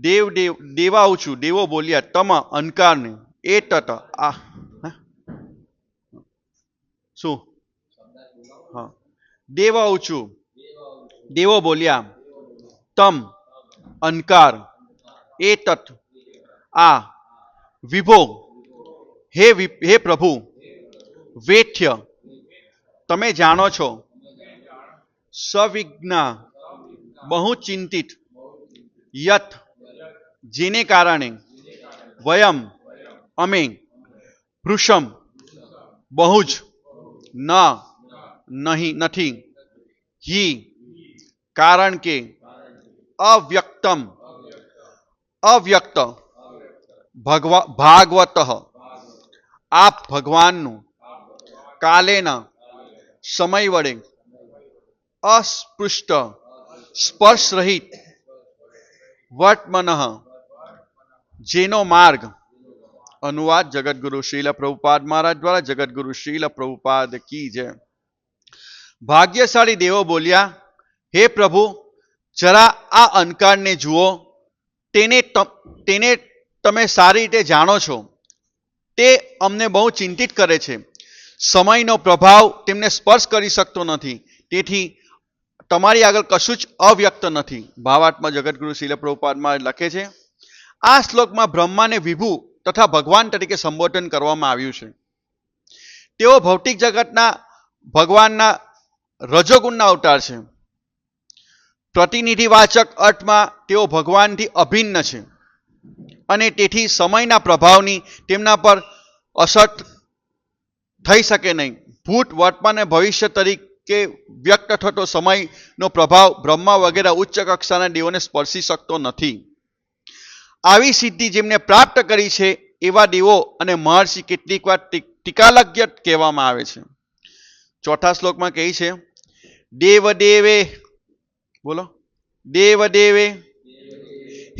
દેવ દેવ દેવાઉ છું, દેવો બોલ્યા, તમ અંકારને એ તટ આ, હે? શું? હા. દેવાઉ છું. દેવો બોલ્યા, તમ અંકાર એ તત, આ, વિભો. હે વિ- હે પ્રભુ, વેઠ્ય. તમે જાણો છો, સવિજ્ઞા બહુ ચિંતિત યત જેને કારણે વયમ અમે ભૃશમ બહુ જ ન નહીં નથી હિ કારણ કે અવ્યક્તમ અવ્યક્ત ભગવા ભાગવત આપ ભગવાનનું કાલેન સમય વડે અસ્પૃષ્ટ સ્પર્શ રહિત વર્તમન જેનો માર્ગ અનુવાદ જગતગુરુ શીલ પ્રભુપાદ મહારાજ દ્વારા જગતગુરુ શીલ પ્રભુપાદ કી જય ભાગ્યશાળી દેવો બોલ્યા, હે પ્રભુ, જરા આ અંકારને જુઓ. તેને તેને તમે સારી રીતે જાણો છો. તે અમને બહુ ચિંતિત કરે છે. સમયનો પ્રભાવ તેમને સ્પર્શ કરી શકતો નથી. તેથી તમારી આગળ કશું જ અવ્યક્ત નથી. ભાવાત્મા જગતગુરુ શીલ પ્રભુપાદમાં લખે છે આ શ્લોકમાં બ્રહ્માને વિભુ તથા ભગવાન તરીકે સંબોધન કરવામાં આવ્યું છે. તેઓ ભૌતિક જગતના ભગવાનના રજોગુણના અવતાર છે. પ્રતિનિધિવાચક અર્થમાં તેઓ ભગવાનથી અભિન્ન છે અને તેથી સમયના પ્રભાવની તેમના પર અસર થઈ શકે નહીં. ભૂત વર્તમાન અને ભવિષ્ય તરીકે વ્યક્ત થતો સમયનો પ્રભાવ બ્રહ્મા વગેરે ઉચ્ચ કક્ષાના દેવોને સ્પર્શી શકતો નથી. આવી સિદ્ધિ જેમને પ્રાપ્ત કરી છે, એવા દેવો અને મહર્ષિ કેટલીક વાર ટીકાલજ્ઞ કહેવામાં આવે છે. ચોથા શ્લોકમાં કહે છે દેવ દેવે બોલો. દેવ દેવે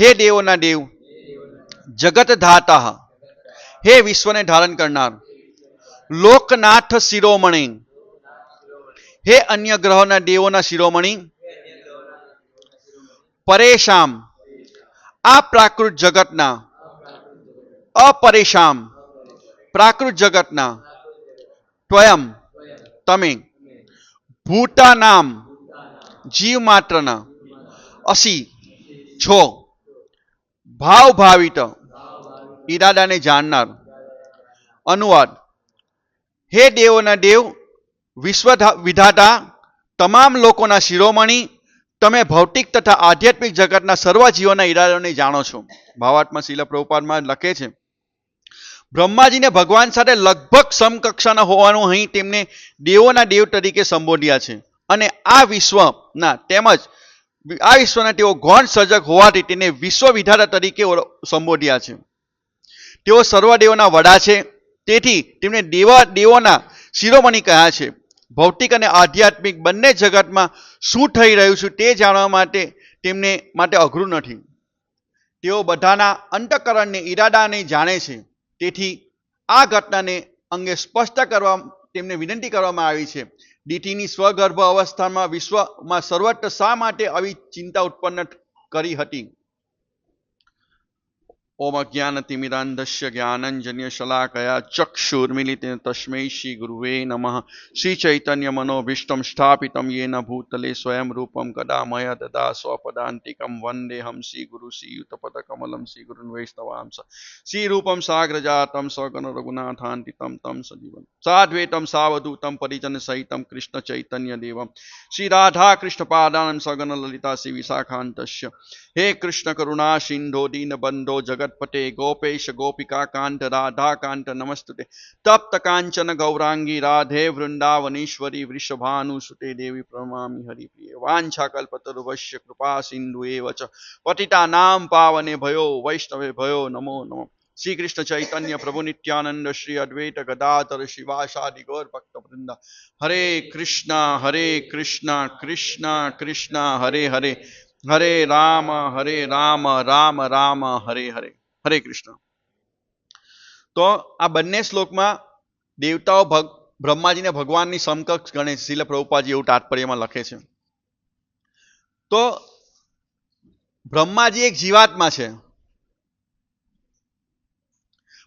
હે દેવોના દેવ જગત ધાતા હે વિશ્વને ધારણ કરનાર, લોકનાથ શિરોમણી, હે અન્ય ગ્રહોના દેવોના શિરોમણી, પરેશામ આ પ્રાકૃત જગતના અપરેશામ પ્રાકૃત જગતના ત્વયમ તમે ભૂતા નામ જીવ માત્રના અસી છો. ભાવ ભાવિત ઈરાદાને જાણનાર અનુવાદ, હે દેવોના દેવ વિશ્વ વિધાતા, તમામ લોકોના શિરોમણી તમે ભૌતિક તથા આધ્યાત્મિક જગતના સર્વ જીવોના ઈરાદાને જાણો છો. ભાવાત્મા શિલ પ્રભુપાદમાં લખે છે, બ્રહ્માજીને ભગવાન સાથે લગભગ સમકક્ષાના હોવાનું અહીં તેમને દેવોના દેવ તરીકે સંબોધ્યા છે. અને આ વિશ્વના તેમજ આ વિશ્વના તેઓ ગૌણ સર્જક હોવાથી તેને વિશ્વ વિધાતા તરીકે સંબોધ્યા છે. તેઓ સર્વ દેવોના વડા છે. તેથી તેમને દેવા, દેવોના શિરોમણી કહ્યા છે. ભૌતિક અને આધ્યાત્મિક બંને જગતમાં શું થઈ રહ્યું છે તે જાણવા માટે તેમને માટે અઘરું નથી. તેઓ બધાના અંતકરણને ઈરાદાને જાણે છે. તેથી આ ઘટનાને અંગે સ્પષ્ટ કરવા તેમને વિનંતી કરવામાં આવી છે. ડીટીની સ્વગર્ભ અવસ્થામાં વિશ્વમાં સર્વત્ર શા માટે આવી ચિંતા ઉત્પન્ન કરી હતી? ઓમ અજ્ઞાનતિમિરાંધસ્ય જ્ઞાનંજન્ય શલાકયા ચક્ષુર્મિલિતેન તસ્મૈ શ્રી ગુરુવે નમઃ શ્રી ચૈતન્ય મનોભીષ્ટમ સ્થાપિતમ યેન ભૂતલે સ્વયં રૂપમ કદામય દદા સ્વપદાંતિકમ વંદેહમ શ્રી ગુરુ શ્રી યુતપદ કમલમ શ્રી ગુરુન વૈષ્ણવાંસ શ્રી રૂપમ સાગ્રજાતમ સ્વગણ રઘુનાથાંતિતમ તમ સજીવન સાધ્વેતમ સાવધૂતમ પરિજન સહિતમ કૃષ્ણ ચૈતન્ય દેવમ શ્રી રાધા કૃષ્ણ પાદાનમ સગન લલિતા શ્રી વિશાખાંતસ્ય હે કૃષ્ણ કરુણા સિંધો દીન બંધો જગતપતે ગોપેશ ગોપિકા કાંત રાધા કાંત નમસ્તુતે તપ્ત કાંચન ગૌરાંગી રાધે વૃંદાવનેશ્વરી વૃષભાનુસુતે દેવી પ્રમામી હરિપ્રિય વાંછા કલ્પતરુભશ્ય કૃપા સિંધુ એવ ચ પતિતા નામ પાવને ભયો વૈષ્ણવે ભયો નમો નમો શ્રી કૃષ્ણ ચૈતન્ય પ્રભુ નિત્યાનંદ શ્રી અદ્વૈત ગદાધર શિવાશાદિ ગૌર ભક્ત વૃંદ હરે કૃષ્ણ હરે કૃષ્ણ કૃષ્ણ કૃષ્ણ હરે હરે હરે રામ હરે રામ રામ રામ, હરે હરે હરે કૃષ્ણ. તો આ બંને શ્લોકમાં દેવતાઓ ભગ, બ્રહ્માજીને ભગવાનની સમકક્ષ ગણે છે. શીલ પ્રભુપાજી એવું તાત્પર્યમાં લખે છે. તો બ્રહ્માજી એક જીવાત્મા છે.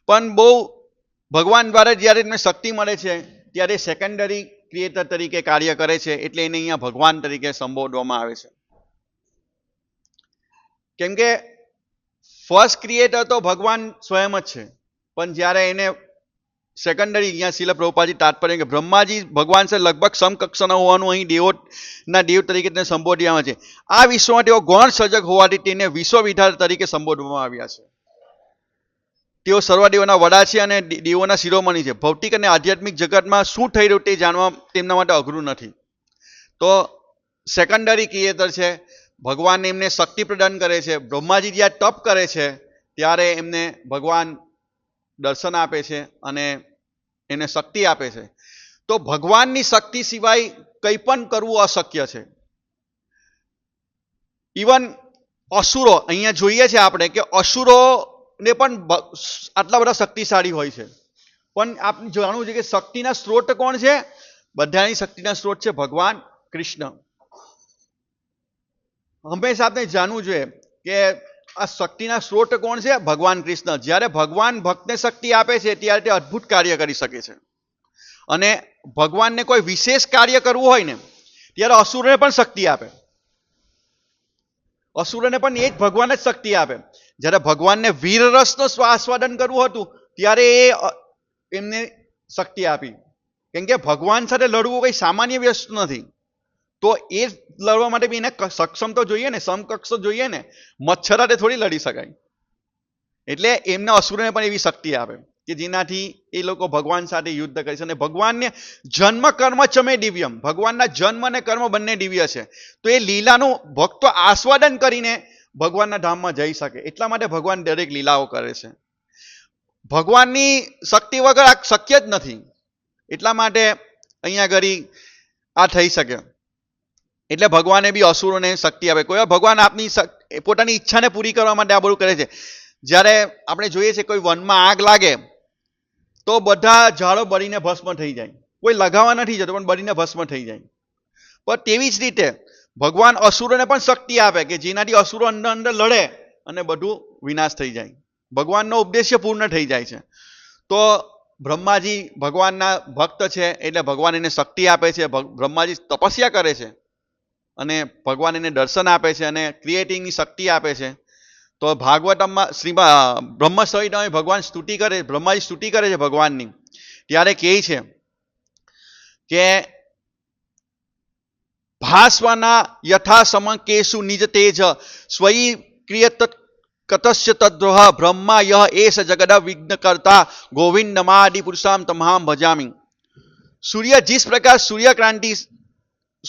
પણ બહુ ભગવાન દ્વારા જ્યારે એમને શક્તિ મળે છે, ત્યારે સેકન્ડરી ક્રિએટર તરીકે કાર્ય કરે છે, એટલે એને અહીંયા ભગવાન તરીકે સંબોધવામાં આવે છે. કેમ કે ફર્સ્ટ ક્રિએટર તો ભગવાન સ્વયં જ છે. પણ જ્યારે એને સેકન્ડરી અહીંયા શિલા પ્રભુપાજી તાત્પર્ય કે બ્રહ્માજી ભગવાન છે, લગભગ સમકક્ષના હોવાનું અહીં દેવોના દેવ તરીકે તેને સંબોધવામાં છે. આ વિશ્વમાં તેઓ ગૌણ સર્જક હોવાથી તેને વિશ્વ વિધાર તરીકે સંબોધવામાં આવ્યા છે. તેઓ સર્વદેવોના વડા છે અને દેવોના શિરોમણી છે. ભૌતિક અને આધ્યાત્મિક જગતમાં શું થઈ રહ્યું તે જાણવા તેમના માટે અઘરું નથી. તો સેકન્ડરી ક્રિએટર છે ભગવાન એમને શક્તિ પ્રદાન કરે છે, બ્રહ્માજી જ્યારે તપ કરે છે, ત્યારે એમને ભગવાન દર્શન આપે છે અને એને શક્તિ આપે છે. તો ભગવાનની શક્તિ સિવાય કંઈ પણ કરવું અશક્ય છે. ઇવન અસુરો, અહીંયા જોઈએ છે આપણે કે અસુરોને પણ આટલા બધા શક્તિશાળી હોય છે. પણ આપણે જાણવું છે કે શક્તિના સ્ત્રોત કોણ છે? બધાની શક્તિના સ્ત્રોત છે ભગવાન કૃષ્ણ. હંમેશા આપણે જાણવું જોઈએ કે આ શક્તિના સ્ત્રોત કોણ છે? ભગવાન કૃષ્ણ. જ્યારે ભગવાન ભક્તને શક્તિ આપે છે, ત્યારે તે અદ્ભુત કાર્ય કરી શકે છે. અને ભગવાનને કોઈ વિશેષ કાર્ય કરવું હોય ને, ત્યારે અસુરને પણ શક્તિ આપે. અસુરને પણ એ જ ભગવાન જ શક્તિ આપે. જ્યારે ભગવાનને વીર રસનો આસ્વાદન કરવું હતું, ત્યારે એ એમને શક્તિ આપી. કેમ કે ભગવાન સાથે લડવું કંઈ સામાન્ય વ્યસ્ત નથી. તો એ લડવા માટે બી એને સક્ષમ તો જોઈએ ને, સમકક્ષ તો જોઈએ ને મચ્છર હાથે થોડી લડી શકાય. એટલે એમના અસુરને પણ એવી શક્તિ આપે કે જેનાથી એ લોકો ભગવાન સાથે યુદ્ધ કરી છે. અને ભગવાનને જન્મ કર્મ ચમે દિવ્યમ. ભગવાનના જન્મ અને કર્મ બંને દિવ્ય છે. તો એ લીલાનું ભક્તો આસ્વાદન કરીને ભગવાનના ધામમાં જઈ શકે. એટલા માટે ભગવાન દરેક લીલાઓ કરે છે. ભગવાનની શક્તિ વગર આ શક્ય જ નથી. એટલા માટે અહીંયા ઘડી આ થઈ શકે. એટલે ભગવાને બી અસુરોને શક્તિ આપે. કોઈ ભગવાન આપની પોતાની ઈચ્છાને પૂરી કરવા માટે આ બધું કરે છે. જ્યારે આપણે જોઈએ છીએ કોઈ વનમાં આગ લાગે, તો બધા ઝાડો બળીને ભસ્મ થઈ જાય. કોઈ લગાવવા નથી જતો, પણ બળીને ભસ્મ થઈ જાય. પણ તેવી જ રીતે ભગવાન અસુરોને પણ શક્તિ આપે કે જેનાથી અસુરો અંદર અંદર લડે અને બધું વિનાશ થઈ જાય. ભગવાનનો ઉદ્દેશ્ય પૂર્ણ થઈ જાય છે. તો બ્રહ્માજી ભગવાનના ભક્ત છે, એટલે ભગવાન એને શક્તિ આપે છે બ્રહ્માજી તપસ્યા કરે છે. અને ભગવાન એને દર્શન આપે છે અને ક્રિએટિંગની શક્તિ આપે છે. તો ભાગવતમમાં શ્રી બ્રહ્મ સંહિતામાં ભગવાન સ્તુતિ કરે, બ્રહ્માજી સ્તુતિ કરે છે ભગવાનની. ત્યારે કહે છે કે, ભાસવાના યથાસમ સમકેશુ નિજ તેજ સ્વયી ક્રિયત કતશ્ય તદ્રોહ બ્રહ્મા યહ એસ જગદ વિઘ્ન કરતા ગોવિંદ માદિ પુરુષામ તમામ ભજામી. સૂર્ય, જીસ પ્રકાર સૂર્યક્રાંતિ,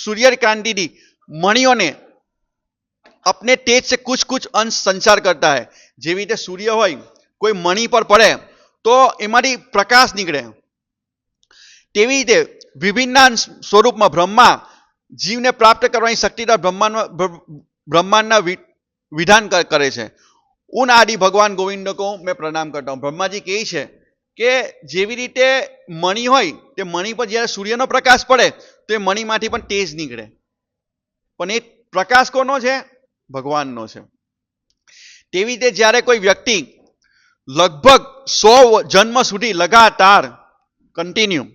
સૂર્યક્રાંતિથી मणियों ने अपने तेज से कुछ कुछ अंश संचार करता है જેવી રીતે સૂર્ય હોય કોઈ મણિ પર પડે તો એમાંથી પ્રકાશ નીકળે તેવી રીતે વિભિન્ન સ્વરૂપમાં બ્રહ્મા જીવને પ્રાપ્ત કરવાની શક્તિદાર બ્રહ્માંડ બ્રહ્માંડના વિ- વિધાન કર- કરે છે ઉન આદિ ભગવાન ગોવિંદ કો મેં પ્રણામ કરતા હું બ્રહ્માજી કહે છે કે જેવી રીતે મણિ હોય તે મણિ પર જ્યારે સૂર્યનો પ્રકાશ પડે તો એ મણિમાંથી પણ તેજ નીકળે પણ એ પ્રકાશ કોનો છે? ભગવાનનો છે. તેવી રીતે જ્યારે કોઈ વ્યક્તિ લગભગ સો જન્મ સુધી લગાતાર કન્ટિન્યુ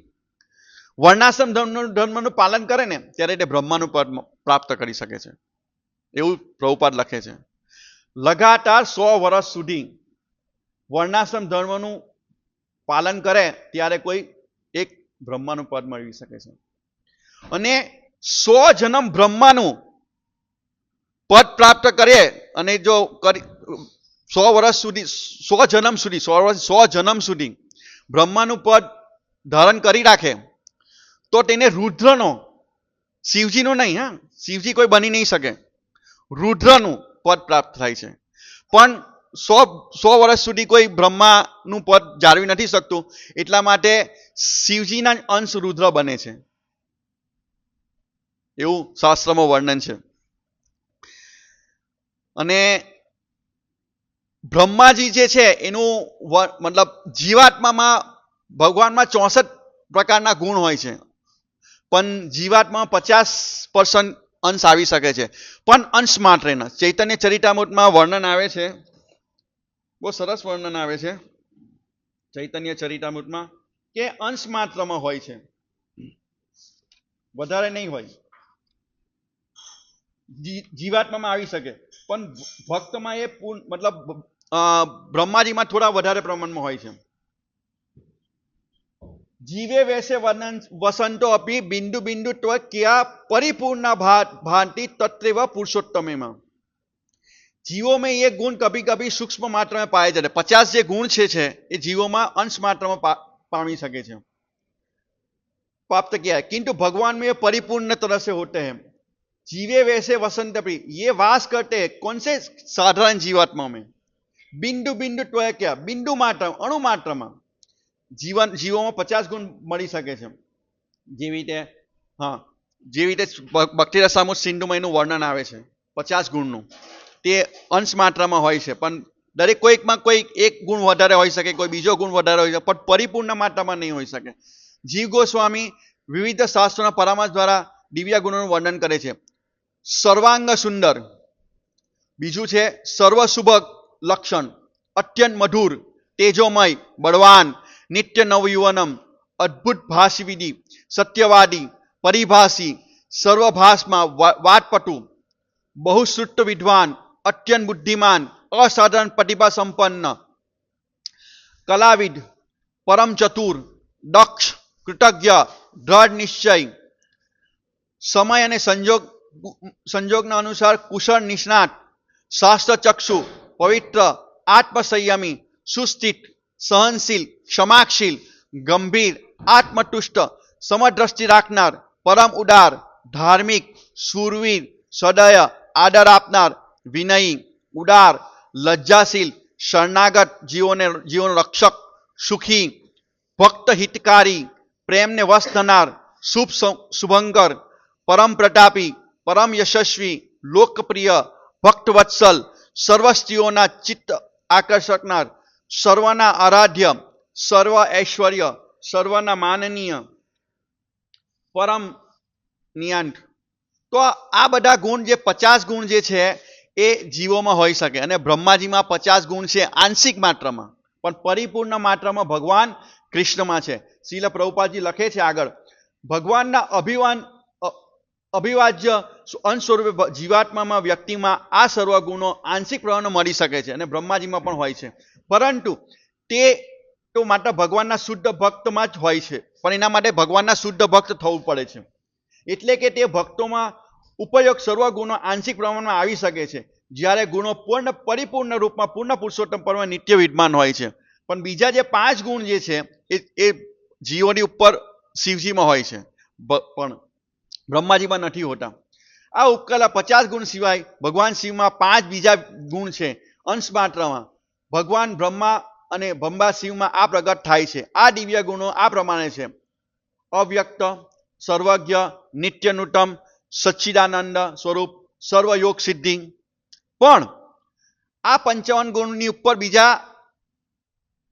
વર્ણાશ્રમ ધર્મનું ધર્મનું પાલન કરે ને, ત્યારે તે બ્રહ્માનું પદ પ્રાપ્ત કરી શકે છે. એવું પ્રભુપાદ લખે છે. લગાતાર સો વર્ષ સુધી વર્ણાશ્રમ ધર્મનું પાલન કરે, ત્યારે કોઈ એક બ્રહ્માનું પદ મેળવી શકે છે. અને સો જન્મ બ્રહ્માનું પદ પ્રાપ્ત કરે અને જો સો વર્ષ સુધી, સો જન્મ સુધી, સો વર્ષ, સો જન્મ સુધી બ્રહ્માનું પદ ધારણ કરી રાખે, તો તેને રુદ્રનો, શિવજીનો નહીં, હા, શિવજી કોઈ બની નહીં શકે. રુદ્રનું પદ પ્રાપ્ત થાય છે. પણ સો સો વર્ષ સુધી કોઈ બ્રહ્માનું પદ જાળવી નથી શકતું, એટલા માટે શિવજીના અંશ રુદ્ર બને છે. એવું શાસ્ત્રમાં વર્ણન છે. અને બ્રહ્માજી જે છે, એનું મતલબ જીવાત્મામાં ભગવાનમાં ચોસઠ પ્રકારના ગુણ હોય છે. પણ જીવાત્મા પચાસ પર્સન્ટ અંશ આવી શકે છે. પણ અંશ માત્ર ચૈતન્ય ચરિતામૃતમાં વર્ણન આવે છે. બહુ સરસ વર્ણન આવે છે. ચૈતન્ય ચરિતામૃતમાં કે અંશ માત્રમાં હોય છે. વધારે નહીં હોય. જીવાત્મામાં આવી શકે. પણ ભક્તમાં એ પૂર્ણ, મતલબ બ્રહ્માજીમાં થોડા વધારે પ્રમાણમાં હોય છે. જીવે વેશે વસંતો અપી બિંદુ બિંદુ તો ક્યા પરિપૂર્ણ ભાંતિ તત્વ પુરુષોત્તમેમાં. જીવો મેં એ ગુણ કભી કભી સૂક્ષ્મ માત્રામાં પાય છે. પચાસ જે ગુણ છે છે, એ જીવોમાં અંશ માત્રામાં પામી શકે છે. પ્રાપ્ત ક્યાં કિંતુ ભગવાન મેં પરિપૂર્ણ તરસે હોતે હેમ जीवे वैसे वसंत भी ये वास करते हैं कौन से साधारण जीवात्मा में બિંદુ બિંદુ ટોય ક્યાં બિંદુ માત્ર અણુ માત્રમાં જીવન જીવોમાં પચાસ ગુણ મળી શકે છે જેવી રીતે હા જેવી રીતે ભ- ભક્તિ રસામુત સિંધુમાં એનું વર્ણન આવે છે પચાસ ગુણનું તે અંશ માત્રામાં હોય છે પણ દરેક કોઈકમાં કોઈ એક ગુણ વધારે હોઈ શકે કોઈ બીજો ગુણ વધારે હોઈ શકે પણ પરિપૂર્ણ માત્રામાં નહીં હોઈ શકે જીવ ગોસ્વામી વિવિધ શાસ્ત્રોના પરામર્શ દ્વારા દિવ્ય ગુણોનું વર્ણન કરે છે સર્વાંગ સુંદર. બીજું છે સર્વશુભક લક્ષણ. અત્યંત મધુર, તેજોમય, બળવાન, નિત્ય નવયુવનમ, અદ્ભુત ભાષવિધિ, સત્યવાદી, પરિભાષી સર્વભાષમાં વાટપટુ બહુશ્રુત વિદ્વાન, અત્યંત બુદ્ધિમાન, અસાધારણ પ્રતિભા સંપન્ન. કલાવિદ, પરમ ચતુર, દક્ષ, કૃતજ્ઞ, દ્રઢ નિશ્ચય. સમય અને સંજોગ સંજોગના અનુસાર કુશળ નિષ્ણાત શાસ્ત્ર ચક્ષુ પવિત્ર આત્મસંયમી સુસ્થિત સહનશીલ ક્ષમાશીલ ગંભીર આત્મતુષ્ટ સમદ્રષ્ટિ રાખનાર પરમ ઉદાર ધાર્મિક શૂરવીર સદય આદર આપનાર વિનયી ઉદાર લજ્જાશીલ શરણાગત જીવોને જીવન રક્ષક સુખી ભક્ત હિતકારી પ્રેમને વશ થનાર શુભ સ- શુભંકર પરમ પ્રતાપી પરમ યશસ્વી, લોકપ્રિય ભક્તવત્સલ સર્વ સ્ત્રીઓના ચિત્ત આકર્ષકનાર, સર્વના આરાધ્ય, સર્વ ઐશ્વર્ય, સર્વના માનનીય પરમ નિયાંત તો આ બધા ગુણ જે પચાસ ગુણ જે છે, એ જીવોમાં હોઈ શકે અને બ્રહ્માજીમાં પચાસ ગુણ છે આંશિક માત્રામાં. પણ પરિપૂર્ણ માત્રામાં ભગવાન કૃષ્ણમાં છે. શીલ પ્રભુપાદજી લખે છે આગળ, ભગવાનના અભિવાન અભિવાજ્ય અંશ સ્વરૂપે જીવાત્મામાં, વ્યક્તિમાં આ સર્વગુણો આંશિક પ્રમાણમાં મળી શકે છે અને બ્રહ્માજીમાં પણ હોય છે. પરંતુ તે તો માત્ર ભગવાનના શુદ્ધ ભક્તમાં જ હોય છે, પણ એના માટે ભગવાનના શુદ્ધ ભક્ત થવું પડે છે. એટલે કે તે ભક્તોમાં ઉપયોગ સર્વ ગુણો આંશિક પ્રમાણમાં આવી શકે છે. જ્યારે ગુણો પૂર્ણ પરિપૂર્ણ રૂપમાં પૂર્ણ પુરુષોત્તમ પરમાં નિત્ય વિદ્યમાન હોય છે. પણ બીજા જે પાંચ ગુણ જે છે, એ એ જીવોની ઉપર શિવજીમાં હોય છે. પણ બ્રહ્માજીમાં નથી હોતા. આ ઉપકલા પચાસ ગુણ સિવાય ભગવાન શિવમાં પાંચ બીજા ગુણ છે. અંશ માત્રામાં ભગવાન બ્રહ્મા અને બ્રહ્મા શિવમાં આ પ્રગટ થાય છે. આ દિવ્ય ગુણો આ પ્રમાણે છે. અવ્યક્ત, સર્વજ્ઞ નિત્યનુતમ સચ્ચિદાનંદ સ્વરૂપ, સર્વયોગ સિદ્ધિ. પણ આ પંચાવન ગુણની ઉપર બીજા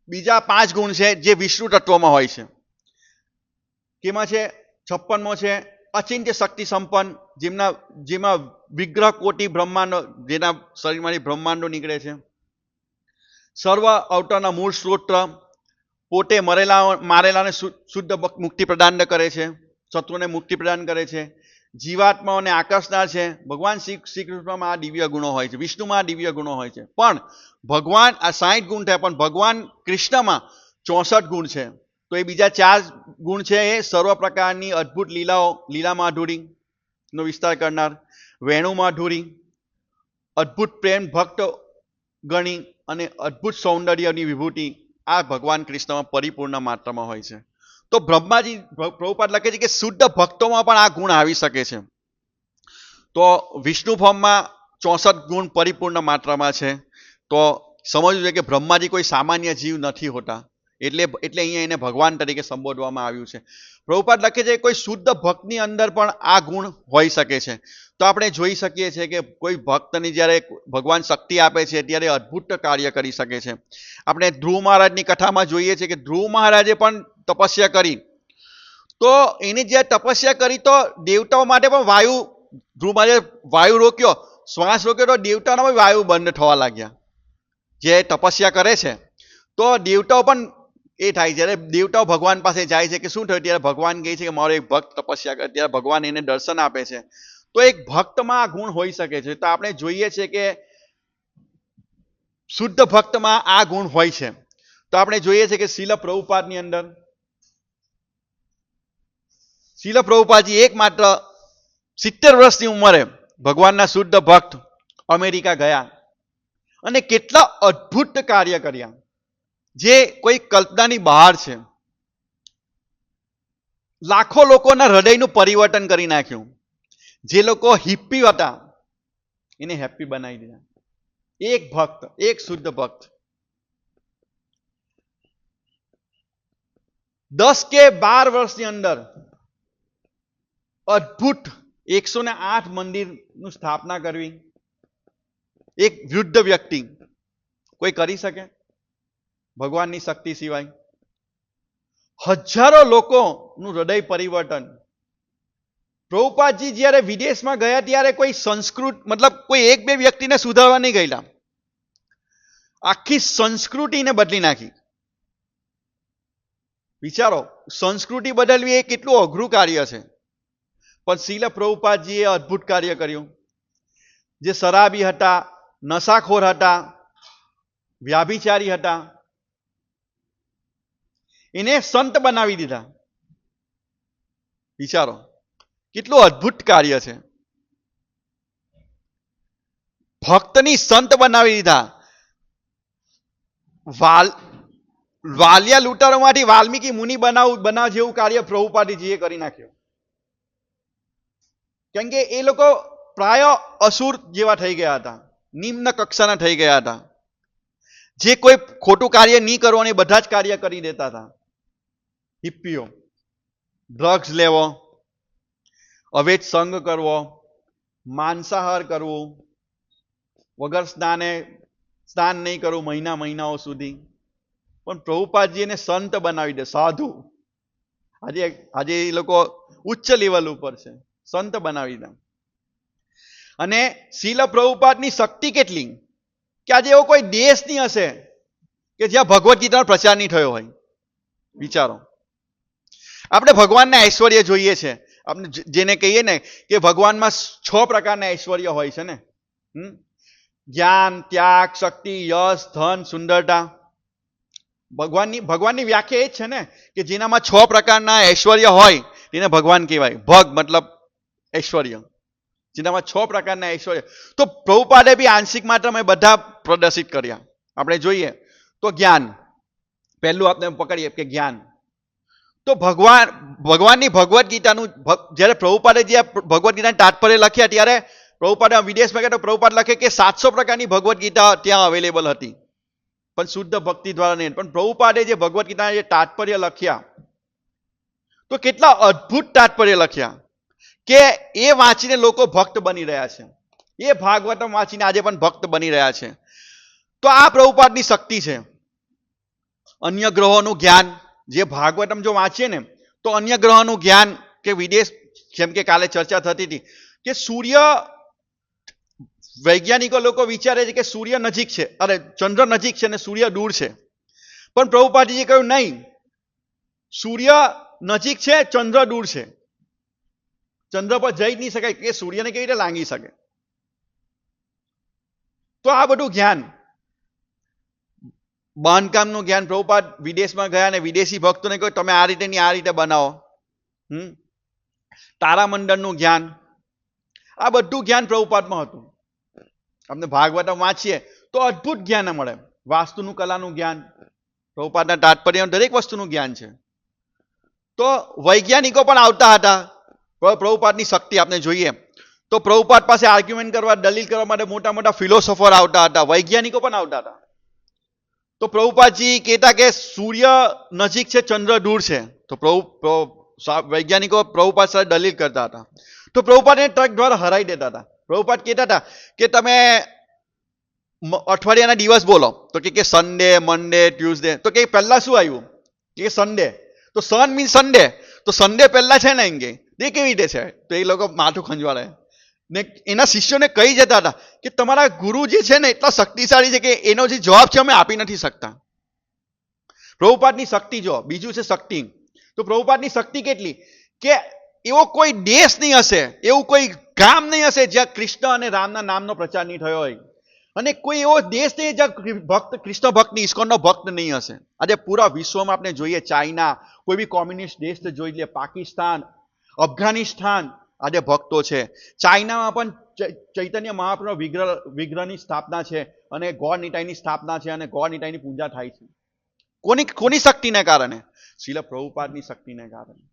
બીજા પાંચ ગુણ છે જે વિષ્ણુ તત્વમાં હોય છે. કેમાં છે? છપ્પનમો છે. અચિંત્ય શક્તિ સંપન્ન, જેમના, જેમાં વિગ્રહ કોટી બ્રહ્માંડો, જેના શરીરમાંથી બ્રહ્માંડો નીકળે છે. સર્વ અવતારના મૂળ સ્ત્રોત પોતે મરેલા, મારેલાને શુદ્ધ મુક્તિ પ્રદાન કરે છે, શત્રુને મુક્તિ પ્રદાન કરે છે જીવાત્માઓને આકર્ષનાર છે. ભગવાન શ્રી શ્રી કૃષ્ણમાં આ દિવ્ય ગુણો હોય છે, વિષ્ણુમાં આ દિવ્ય ગુણો હોય છે. પણ ભગવાન આ સાઠ ગુણ થયા પણ ભગવાન કૃષ્ણમાં ચોસઠ ગુણ છે. તો એ બીજા ચાર ગુણ છે એ સર્વ પ્રકારની અદ્ભુત લીલાઓ, લીલા માધુરી નો વિસ્તાર કરનાર, વેણુ માધુરી, અદ્ભુત પ્રેમ ભક્ત ગણી અને અદ્ભુત સૌંદર્યની વિભૂતિ આ ભગવાન કૃષ્ણમાં પરિપૂર્ણ માત્રામાં હોય છે. તો બ્રહ્માજી પ્ર- પ્રભુપાદ લખે છે કે શુદ્ધ ભક્તોમાં પણ આ ગુણ આવી શકે છે. તો વિષ્ણુ ફોર્મમાં ચોસઠ ગુણ પરિપૂર્ણ માત્રામાં છે. તો સમજવું જોઈએ કે બ્રહ્માજી કોઈ સામાન્ય જીવ નથી હોતા. એટલે એટલે અહીંયા એને ભગવાન તરીકે સંબોધવામાં આવ્યું છે. પ્રભુપાદ લખે છે કોઈ શુદ્ધ ભક્તની અંદર પણ આ ગુણ હોઈ શકે છે. તો આપણે જોઈ શકીએ છીએ કે કોઈ ભક્તની જ્યારે ભગવાન શક્તિ આપે છે ત્યારે અદ્ભુત કાર્ય કરી શકે છે. આપણે ધ્રુવ મહારાજની કથામાં જોઈએ છીએ કે ધ્રુવ મહારાજે પણ તપસ્યા કરી. તો એની જે તપસ્યા કરી તો દેવતાઓ માટે પણ વાયુ, ધ્રુવ મહારાજે વાયુ રોક્યો. શ્વાસ રોક્યો તો દેવતાનો વાયુ બંધ થવા લાગ્યા. જે તપસ્યા કરે છે. તો દેવતાઓ પણ એ થાય જ્યારે દેવતાઓ ભગવાન પાસે જાય છે કે શું થયું? ત્યારે ભગવાન કહે છે કે મારો એક ભક્ત તપસ્યા કરે. ત્યારે ભગવાન એને દર્શન આપે છે. તો એક ભક્તમાં આ ગુણ હોઈ શકે છે. તો આપણે જોઈએ છે કે શુદ્ધ ભક્તમાં આ ગુણ હોય છે. તો આપણે જોઈએ છે કે શીલ પ્રભુપાદની અંદર, શીલ પ્રભુપાદજી એકમાત્ર સિત્તેર વર્ષની ઉંમરે ભગવાનના શુદ્ધ ભક્ત અમેરિકા ગયા અને કેટલા અદ્ભુત કાર્ય કર્યા. જે કોઈ કલ્પનાની બહાર છે. લાખો લોકોના હૃદયનું પરિવર્તન કરી નાખ્યું. જે લોકો હિપ્પી હતા, એને હેપી બનાવી દીધા. એક ભક્ત, એક શુદ્ધ ભક્ત. દસ કે બાર વર્ષની અંદર અદ્ભુત એકસો ને આઠ મંદિરનું સ્થાપના કરવી. એક વૃદ્ધ વ્યક્તિ કોઈ કરી શકે? ભગવાનની શક્તિ સિવાય. હજારો લોકોનું હૃદય પરિવર્તન. પ્રભુપાદજી જ્યારે વિદેશમાં ગયા ત્યારે કોઈ સંસ્કૃત, મતલબ કોઈ એક બે વ્યક્તિને સુધારવા નહીં ગયેલા. આખી સંસ્કૃતિને બદલી નાખી. વિચારો, સંસ્કૃતિ બદલવી એ કેટલું અઘરું કાર્ય છે. પણ શીલ પ્રભુપાદજીએ અદ્ભુત કાર્ય કર્યું. જે શરાબી હતા, નશાખોર હતા, વ્યાભિચારી હતા એને સંત બનાવી દીધા. વિચારો. કેટલું અદ્ભુત કાર્ય છે. ભક્તની સંત બનાવી દીધા. વાલ, વાલિયા લૂંટારોમાંથી વાલ્મીકી મુનિ બનાવું, બનાવ જેવું કાર્ય પ્રભુપાદીજીએ કરી નાખ્યું. કેમ કે એ લોકો પ્રાય અસુર જેવા થઈ ગયા હતા. નિમ્ન કક્ષાના થઈ ગયા હતા. જે કોઈ ખોટું કાર્ય નહીં કરવાનું બધા જ કાર્ય કરી દેતા હતા. હિપ્પીઓ. ડ્રગ્સ લેવો, અવેજ સંગ કરવો, માંસાહાર કરવું, વગર સ્નાને, સ્નાન નહીં કરવું મહિના મહિનાઓ સુધી. પણ પ્રભુપાદજીને સંત બનાવી દે, સાધુ. આજે આજે એ લોકો ઉચ્ચ લેવલ ઉપર છે. સંત બનાવી દે. અને શીલ પ્રભુપાદની શક્તિ કેટલી? કે આજે એવો કોઈ દેશ નહીં હશે કે જ્યાં ભગવદ્ ગીતાનો પ્રચાર નહીં થયો હોય. વિચારો. આપણે ભગવાનના ઐશ્વર્ય જોઈએ છે. આપણે જેને કહીએ ને કે ભગવાનમાં છ પ્રકારના ઐશ્વર્ય હોય છે ને? જ્ઞાન, ત્યાગ, શક્તિ, યશ, ધન, સુંદરતા. ભગવાનની ભગવાનની વ્યાખ્યા એ જ છે ને કે જેનામાં છ પ્રકારના ઐશ્વર્ય હોય તેને ભગવાન કહેવાય. ભગ મતલબ ઐશ્વર્ય. જેનામાં છ પ્રકારના ઐશ્વર્ય. તો પ્રભુપાદે બી આંશિક માત્ર અમે બધા પ્રદર્શિત કર્યા. આપણે જોઈએ. તો જ્ઞાન. પહેલું આપણે પકડીએ કે જ્ઞાન. તો ભગવાન, ભગવાનની ભગવદ્ ગીતાનું જ્યારે પ્રભુપાદે જે ભગવદ્ ગીતાને તાત્પર્ય લખ્યા ત્યારે પ્રભુપાદે વિદેશમાં ગયા તો પ્રભુપાદ લખે કે સાતસો પ્રકારની ભગવદ્ ગીતા ત્યાં અવેલેબલ હતી. પણ શુદ્ધ ભક્તિ દ્વારા નહીં. પણ પ્રભુપાદે જે ભગવદ્ ગીતાના જે તાત્પર્ય લખ્યા, તો કેટલા અદ્ભુત તાત્પર્ય લખ્યા કે એ વાંચીને લોકો ભક્ત બની રહ્યા છે. એ ભાગવતમ વાંચીને આજે પણ ભક્ત બની રહ્યા છે. તો આ પ્રભુપાદની શક્તિ છે. અન્ય ગ્રહોનું જ્ઞાન જે ભાગવતમ જો વાંચીએ ને, તો અન્ય ગ્રહોનું જ્ઞાન કે વિદેશ, જેમ કે કાલે ચર્ચા થતી હતી, કે સૂર્ય વૈજ્ઞાનિકો લોકો વિચારે છે કે સૂર્ય નજીક છે, અરે ચંદ્ર નજીક છે અને સૂર્ય દૂર છે. પણ પ્રભુપાદજીએ કહ્યું, નહીં, સૂર્ય નજીક છે, ચંદ્ર દૂર છે. ચંદ્ર પર જઈ જ નહીં શકાય કે સૂર્યને કેવી રીતે લાંગી શકે? તો આ બધું જ્ઞાન બાંધકામનું જ્ઞાન પ્રભુપાદ વિદેશમાં ગયા અને વિદેશી ભક્તોને કહ્યું, તમે આ રીતે ની આ રીતે બનાવો. હમ? તારામંડળનું જ્ઞાન. આ બધું જ્ઞાન પ્રભુપાદમાં હતું. આપણે ભાગવત વાંચીએ તો અદ્ભુત જ્ઞાન મળે. વાસ્તુનું કલાનું જ્ઞાન. પ્રભુપાદના તાત્પર્ય દરેક વસ્તુનું જ્ઞાન છે. તો વૈજ્ઞાનિકો પણ આવતા હતા. પ્ર- પ્રભુપાદની શક્તિ આપણે જોઈએ. તો પ્રભુપાદ પાસે આર્ગ્યુમેન્ટ કરવા, દલીલ કરવા માટે મોટા મોટા ફિલોસોફર આવતા હતા. વૈજ્ઞાનિકો પણ આવતા હતા. તો પ્રભુપાદજી કહેતા કે સૂર્ય નજીક છે, ચંદ્ર દૂર છે. તો પ્રભુ વૈજ્ઞાનિકો પ્રભુપાદ સાથે દલીલ કરતા હતા. તો પ્રભુપાદને ટ્રક દ્વારા હરાઈ દેતા હતા. પ્રભુપાદ કહેતા હતા કે તમે અઠવાડિયાના દિવસ બોલો. તો કે સન્ડે મંડે ટ્યુઝડે તો કે પહેલાં શું આવ્યું? કે સન્ડે તો સન મીન સન્ડે તો સન્ડે પહેલા છે ને એમ કે કેવી રીતે છે? તો એ લોકો માથું ખંજવાળે. ને એના શિષ્યોને કહી જતા હતા કે તમારા ગુરુ જે છે ને એટલા શક્તિશાળી છે કે એનો જે જવાબ છે અમે આપી નથી શકતા. પ્રભુપાદની શક્તિ જો બીજું છે શક્તિ. તો પ્રભુપાદની શક્તિ કેટલી? કે એવો કોઈ દેશ નહીં હશે, એવું કોઈ ગામ નહીં હશે જ્યાં કૃષ્ણ અને રામના નામનો પ્રચાર નહીં થયો હોય. અને કોઈ એવો દેશ નહીં જ્યાં ભક્ત, કૃષ્ણ ભક્ત ઇસ્કોનનો ભક્ત નહીં હશે. આજે પૂરા વિશ્વમાં આપણે જોઈએ ચાઇના, કોઈ બી કોમ્યુનિસ્ટ દેશ જોઈ લે, પાકિસ્તાન, અફઘાનિસ્તાન આજે ભક્તો છે. ચાઇનામાં પણ ચૈતન્ય મહાપ્રભુ વિગ્રહ, વિગ્રહની સ્થાપના છે અને ગોળ નિટાઈની સ્થાપના છે અને ગોળ નિટાઈની પૂજા થાય છે. કોની કોની શક્તિને કારણે? શીલ પ્રભુપાદની શક્તિને કારણે.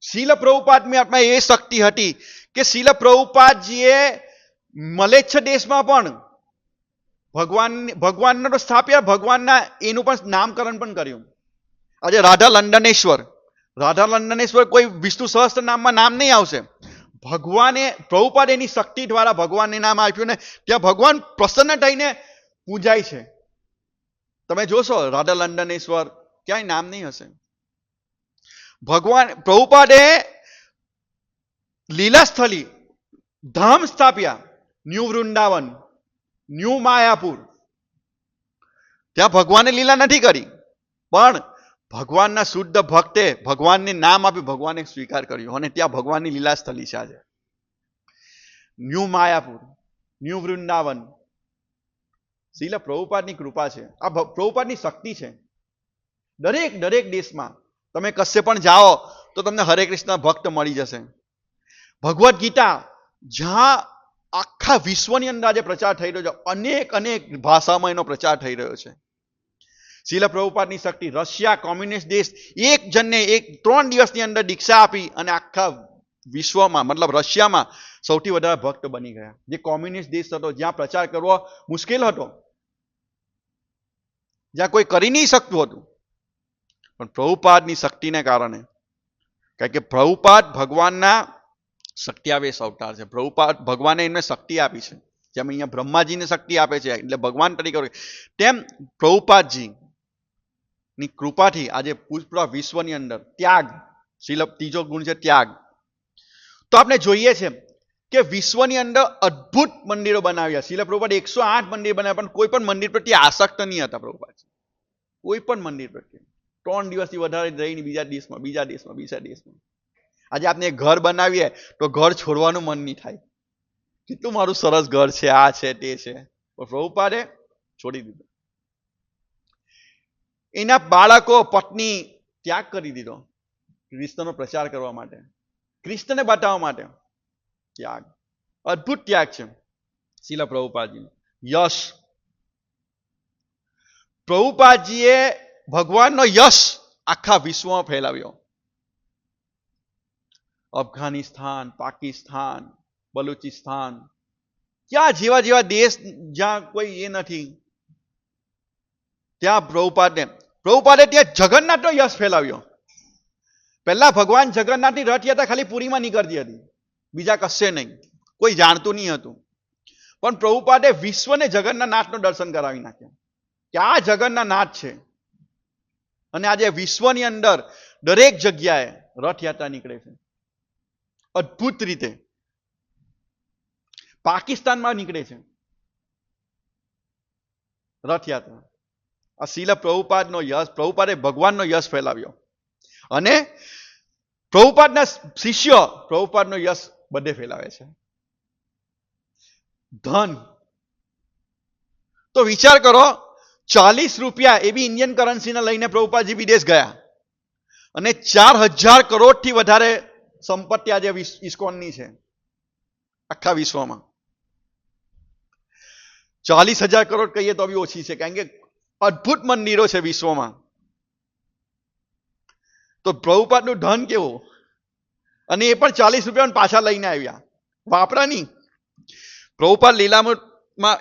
શીલ પ્રભુપાદમાં એ શક્તિ હતી કે શીલ પ્રભુપાદજીએ મલેચ્છ દેશમાં પણ ભગવાન, ભગવાનને તો સ્થાપ્યા, ભગવાનના એનું પણ નામકરણ પણ કર્યું. આજે રાધા લંડનેશ્વર રાધા લંડનેશ્વર કોઈ વિષ્ણુ સહસ્ત્ર નામમાં નામ નહીં આવશે. ભગવાને, પ્રભુપાદ એની શક્તિ દ્વારા ભગવાનને નામ આપ્યું ને ત્યાં ભગવાન પ્રસન્ન થઈને પૂજાય છે. તમે જોશો રાધા લંડનેશ્વર ક્યાંય નામ નહીં હશે. ભગવાન, પ્રભુપાદે લીલાસ્થલી, ધામ સ્થાપ્યા, ન્યૂ વૃંદાવન, ન્યૂ માયાપુર. ત્યાં ભગવાને લીલા નથી કરી, પણ ભગવાનના શુદ્ધ ભક્તે ભગવાનને નામ આપી ભગવાને સ્વીકાર કર્યો અને ત્યાં ભગવાનની લીલાસ્થલી છે આજે. New Mayapur, new Vrindavan. શીલ પ્રભુપાદની કૃપા છે. આ પ્રભુપાદની શક્તિ છે. દરેક દરેક દેશમાં તમે કશે પણ જાઓ તો તમને હરે કૃષ્ણ ભક્ત મળી જશે. ભગવદ્ ગીતા જ્યાં આખા વિશ્વની અંદર આજે પ્રચાર થઈ રહ્યો છે. અનેક અનેક ભાષામાં એનો પ્રચાર થઈ રહ્યો છે. શીલ પ્રભુપાદની શક્તિ, રશિયા કોમ્યુનિસ્ટ દેશ, એક જણને એક ત્રણ દિવસની અંદર દીક્ષા આપી અને આખા વિશ્વમાં, મતલબ રશિયામાં સૌથી વધારે ભક્ત બની ગયા. જે કોમ્યુનિસ્ટ દેશ હતો, જ્યાં પ્રચાર કરવો મુશ્કેલ હતો. જ્યાં કોઈ કરી નહીં શકતું હતું. પણ પ્રભુપાદની શક્તિને કારણે, કારણ કે પ્રભુપાદ ભગવાનના શક્તિયાવેશ અવતાર છે. પ્રભુપાદ ભગવાને એમને શક્તિ આપી છે. જેમ અહીંયા બ્રહ્માજીને શક્તિ આપે છે, એટલે ભગવાન તરીકે. તેમ પ્રભુપાદજી ની કૃપાથી આજે પૂરા વિશ્વની અંદર ત્યાગ, શીલ, ત્રીજો ગુણ છે ત્યાગ. તો આપણે જોઈએ છે કે વિશ્વની અંદર અદ્ભુત મંદિરો બનાવ્યા. શીલ પ્રભુપાદ એકસો આઠ મંદિર બનાવ્યા, પણ કોઈ પણ મંદિર પ્રત્યે આસક્ત નહીં હતા પ્રભુપાદ. કોઈ પણ મંદિર પ્રત્યે. ત્રણ દિવસથી વધારે રહીને બીજા દેશમાં બીજા દેશમાં બીજા દેશમાં. આજે આપણે ઘર બનાવીએ તો ઘર છોડવાનું મન નહીં થાય. કેટલું મારું સરસ ઘર છે, આ છે, તે છે. પણ પ્રભુપાદે છોડી દીધું. એના બાળકો પત્ની ત્યાગ કરી દીધો ક્રિસ્તનો પ્રચાર કરવા માટે. ક્રિસ્તને બતાવવા માટે. ત્યાગ. અદ્ભુત ત્યાગ છે. શીલા પ્રભુપાદજી યશ. પ્રભુપાદજીએ ભગવાનનો યશ આખા વિશ્વમાં ફેલાવ્યો. અફઘાનિસ્તાન, પાકિસ્તાન, બલુચિસ્તાન. ક્યાં જેવા જેવા દેશ જ્યાં કોઈ એ નથી. ત્યાં પ્રભુપાદને પ્રભુપાદે ત્યાં જગન્નાથનો યશ ફેલાવ્યો. પહેલા ભગવાન જગન્નાથની રથયાત્રા ખાલી પુરીમાં નીકળતી હતી. બીજા કશે નહીં. કોઈ જાણતું નહીં હતું. પણ પ્રભુપાદે વિશ્વને જગન્નાથનું દર્શન કરાવી નાખ્યા. કે આ જગન્નાથ છે? અને આજે વિશ્વની અંદર દરેક જગ્યાએ રથયાત્રા નીકળે છે. અદ્ભુત રીતે. પાકિસ્તાનમાં નીકળે છે. રથયાત્રા આ શીલ પ્રભુપાદનો યશ, પ્રભુપાદે ભગવાનનો યશ ફેલાવ્યો. અને પ્રભુપાદના શિષ્ય પ્રભુપાદનો યશ બધે ફેલાવે છે. ધન. તો વિચાર કરો, ચાલીસ રૂપિયા એવી ઇન્ડિયન કરન્સીને લઈને પ્રભુપાદજી વિદેશ ગયા. અને ચાર હજાર કરોડથી વધારે સંપત્તિ આજે ઇસ્કોનની છે. આખા વિશ્વમાં. ચાલીસ હજાર કરોડ કહીએ તો બી ઓછી છે, કારણ કે અદ્ભુત મંદિરો છે વિશ્વમાં. તો પ્રભુપાદનું ધન કેવું? અને એ પણ ચાલીસ રૂપિયા પાછા લઈને આવ્યા. વાપરા નહીં. પ્રભુપાદ લીલામૃતમાં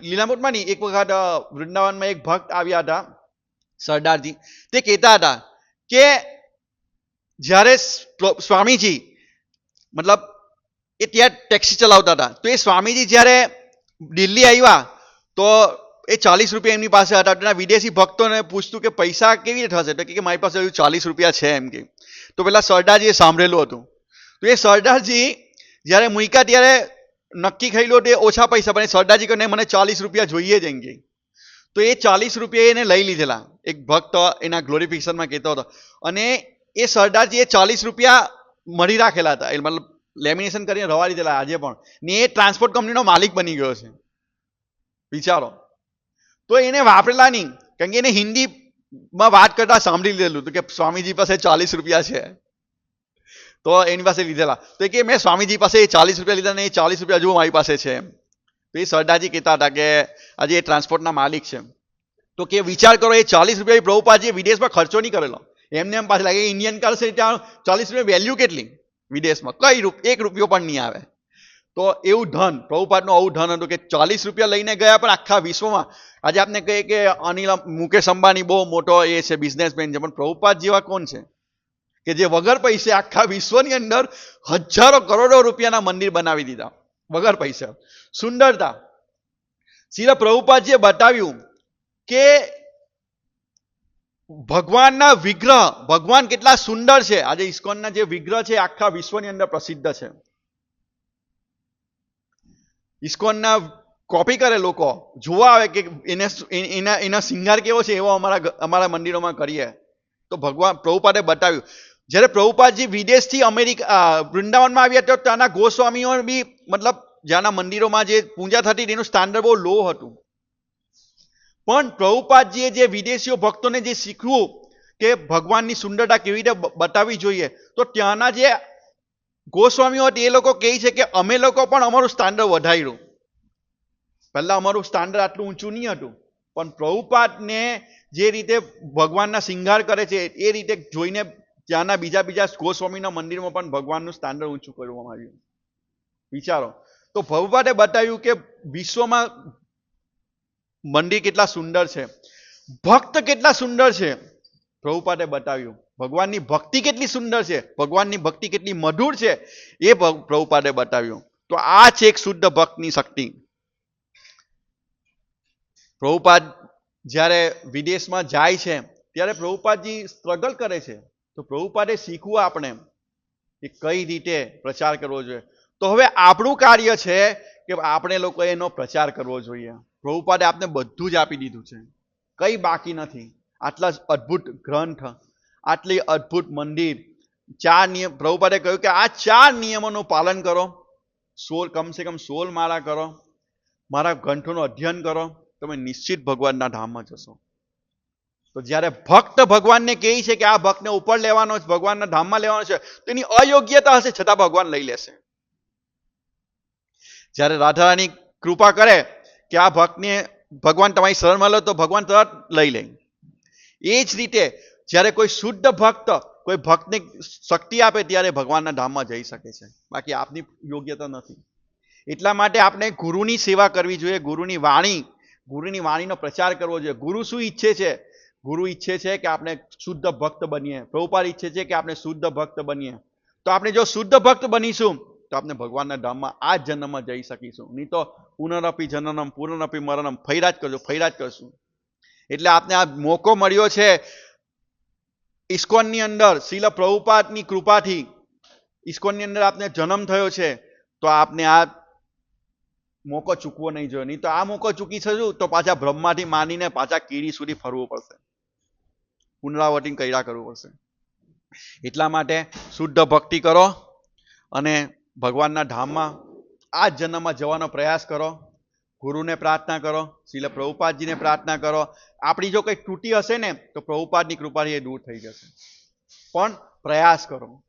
લીલામૃતમાં નહીં, એક વખત વૃંદાવનમાં એક ભક્ત આવ્યા હતા, સરદારજી. તે કહેતા હતા કે જ્યારે સ્વ- સ્વામીજી, મતલબ એ ત્યાં ટેક્સી ચલાવતા હતા. તો એ સ્વામીજી જ્યારે દિલ્હી આવ્યા, તો એ ચાલીસ રૂપિયા એમની પાસે હતા. તેના વિદેશી ભક્તોને પૂછતું કે પૈસા કેવી રીતે થશે? કે મારી પાસે હજુ ચાલીસ રૂપિયા છે એમ કે. તો પેલા સરદારજીએ સાંભળેલું હતું. તો એ સરદારજી જ્યારે મૂક્યા ત્યારે નક્કી ખેલો તે ઓછા પૈસા, પણ એ સરદારજી કહે મને ચાલીસ રૂપિયા જોઈએ જ એમ કે. તો એ ચાલીસ રૂપિયા એને લઈ લીધેલા. એક ભક્ત એના ગ્લોરિફિકેશનમાં કહેતો હતો. અને એ સરદારજીએ ચાલીસ રૂપિયા મળી રાખેલા હતા. એ મતલબ લેમિનેશન કરીને રવા દીધેલા. આજે પણ. ને એ ટ્રાન્સપોર્ટ કંપનીનો માલિક બની ગયો છે. વિચારો. તો એને વાપરેલા નહીં. કારણ કે એને હિન્દીમાં વાત કરતા સાંભળી લીધેલું હતું કે સ્વામીજી પાસે ચાલીસ રૂપિયા છે. તો એની પાસે લીધેલા. તો કે મેં સ્વામીજી પાસે ચાલીસ રૂપિયા લીધા ને એ ચાલીસ રૂપિયા હજુ મારી પાસે છે તો એ સરદારજી કહેતા હતા કે આજે એ ટ્રાન્સપોર્ટના માલિક છે. તો કે વિચાર કરો, એ ચાલીસ રૂપિયા પ્રભુપાદજીએ વિદેશમાં ખર્ચો નહીં કરેલો. એમને એમ પાછી લાગે ઇન્ડિયન કરશે ત્યાં ચાલીસ રૂપિયા વેલ્યુ કેટલી? વિદેશમાં કઈ રૂપ, એક રૂપિયો પણ નહીં આવે. તો એવું ધન, પ્રભુપાદનું આવું ધન હતું કે ચાલીસ રૂપિયા લઈને ગયા પણ આખા વિશ્વમાં. આજે આપને કહીએ કે અનિલ, મુકેશ અંબાણી બહુ મોટો એ છે બિઝનેસમેન છે, પણ પ્રભુપાદ જેવા કોણ છે? કે જે વગર પૈસે આખા વિશ્વની અંદર હજારો કરોડો રૂપિયાના મંદિર બનાવી દીધા. વગર પૈસા. સુંદરતા. શ્રી પ્રભુપાદજીએ બતાવ્યું કે ભગવાનના વિગ્રહ, ભગવાન કેટલા સુંદર છે. આજે ઇસ્કોનના જે વિગ્રહ છે આખા વિશ્વની અંદર પ્રસિદ્ધ છે. ઇસ્કોનના કોપી કરે લોકો. જોવા આવે કે એને એના એના શિંગાર કેવો છે એવો અમારા અમારા મંદિરોમાં કરીએ. તો ભગવાન પ્રભુપાદે બતાવ્યું. જ્યારે પ્રભુપાદજી વિદેશથી અમેરિકા વૃંદાવનમાં આવ્યા તો ત્યાંના ગોસ્વામીઓ બી મતલબ જ્યાંના મંદિરોમાં જે પૂજા થતી તેનું સ્ટાન્ડર્ડ બહુ લો હતું. પણ પ્રભુપાદજીએ જે વિદેશીઓ ભક્તોને જે શીખવું કે ભગવાનની સુંદરતા કેવી રીતે બતાવવી જોઈએ, તો ત્યાંના જે ગોસ્વામીઓ એ લોકો કહે છે કે અમે લોકો પણ અમારું સ્ટાન્ડર્ડ વધાર્યું. પહેલાં અમારું સ્ટાન્ડર્ડ આટલું ઊંચું નહીં હતું. પણ પ્રભુપાદને જે રીતે ભગવાનના શિંગાર કરે છે, એ રીતે જોઈને ત્યાંના બીજા બીજા ગોસ્વામીના મંદિરમાં પણ ભગવાનનું સ્ટાન્ડર્ડ ઊંચું કરવામાં આવ્યું. વિચારો. તો ભવપાદે બતાવ્યું કે વિશ્વમાં મંદિર કેટલા સુંદર છે. ભક્ત કેટલા સુંદર છે. પ્રભુપાદે બતાવ્યું. ભગવાનની ભક્તિ કેટલી સુંદર છે, ભગવાનની ભક્તિ કેટલી મધુર છે, એ પ્રભુપાદે બતાવ્યું. તો આ છે એક શુદ્ધ ભક્તની શક્તિ. પ્રભુપાદ જ્યારે વિદેશમાં જાય છે, ત્યારે પ્રભુપાદજી સ્ટ્રગલ કરે છે. તો પ્રભુપાદે શીખવું આપણે કે કઈ રીતે પ્રચાર કરવો જોઈએ. તો હવે આપણું કાર્ય છે કે આપણે લોકો એનો પ્રચાર કરવો જોઈએ. પ્રભુપાદે આપને બધું જ આપી દીધું છે. કંઈ બાકી નથી. આટલા જ અદ્ભુત ગ્રંથ આટલી અદ્ભુત મંદિર. ચાર નિયમ, પ્રભુપાદે કહ્યું કે આ ચાર નિયમોનું પાલન કરો. સોલ કમસે કમ સોલ માળા કરો. મારા ગ્રંથોનું અધ્યયન કરો. તમે નિશ્ચિત ભગવાનના ધામમાં જશો. તો જ્યારે ભક્ત ભગવાનને કહે છે કે આ ભક્તને ઉપર લેવાનો છે, ભગવાનના ધામમાં લેવાનો છે તો એની અયોગ્યતા હશે છતાં ભગવાન લઈ લેશે. જ્યારે રાધારાની કૃપા કરે કે આ ભક્તને ભગવાન તમારી શરણમાં લો, તો ભગવાન તરત લઈ લે. એ જ રીતે જ્યારે કોઈ શુદ્ધ ભક્ત કોઈ ભક્તને શક્તિ આપે ત્યારે ભગવાનના ધામમાં જઈ શકે છે. બાકી આપની યોગ્યતા નથી. એટલા માટે આપણે ગુરુની સેવા કરવી જોઈએ. ગુરુની વાણી, ગુરુની વાણીનો પ્રચાર કરવો જોઈએ. ગુરુ શું ઈચ્છે છે? ગુરુ ઈચ્છે છે કે આપણે શુદ્ધ ભક્ત બનીએ. પ્રભુપાલ ઈચ્છે છે કે આપણે શુદ્ધ ભક્ત બનીએ. તો આપણે જો શુદ્ધ ભક્ત બનીશું, તો આપણે ભગવાનના ધામમાં આ જ જન્મમાં જઈ શકીશું. નહીં તો પુનરપી જનનમ, પુનરપી મરણમ, ફૈરાજ કરજો, ફૈરાજ કરશું. એટલે આપને આ મોકો મળ્યો છે ઇસ્કોનની અંદર શીલ પ્રભુપાદની કૃપાથી ઇસ્કોનની અંદર આપને જન્મ થયો છે, તો આપને આ મોકો ચૂકવો નહીં જોઈએ. નહીં તો આ મોકો ચૂકી થશું તો પાછા બ્રહ્માથી માનીને પાછા કીડી સુધી ફરવું પડશે. પુનરાવર્તિન કર્યા કરવું પડશે. એટલા માટે શુદ્ધ ભક્તિ કરો અને ભગવાનના ધામમાં આ જ જન્મમાં જવાનો પ્રયાસ કરો. ગુરુને પ્રાર્થના કરો શીલ પ્રભુપાદજીને પ્રાર્થના કરો. આપણી જો કંઈ તૂટી હશે ને, તો પ્રભુપાદની કૃપાથી એ દૂર થઈ જશે. પણ પ્રયાસ કરો.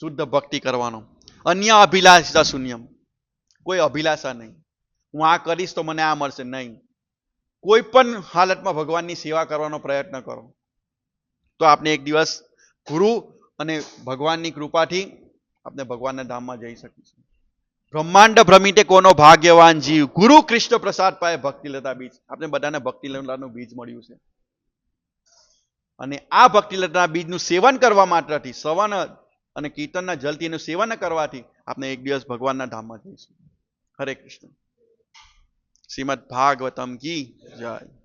શુદ્ધ ભક્તિ કરવાનો. અન્ય અભિલાષા શૂન્યમ. કોઈ અભિલાષા નહીં. હું આ કરીશ તો મને આ મળશે નહીં. કોઈ પણ હાલતમાં ભગવાનની સેવા કરવાનો પ્રયત્ન કરો. તો આપણે એક દિવસ ગુરુ અને ભગવાનની કૃપાથી આપણે ભગવાનના ધામમાં જઈ શકીશું. બ્રહ્માંડ ભ્રમિતે કોનો ભાગ્યવાન જીવ? ગુરુ કૃષ્ણ પ્રસાદ પાએ ભક્તિલતા બીજ. આપણે બધાને ભક્તિલતાનું બીજ મળ્યું છે. અને આ ભક્તિલતા બીજનું સેવન કરવા માત્રથી સવન અને કીર્તનના જલથી એનું સેવન કરવાથી આપણે એક દિવસ ભગવાનના ધામમાં જઈશું. હરે કૃષ્ણ. શ્રીમદ ભાગવતમ કી જય.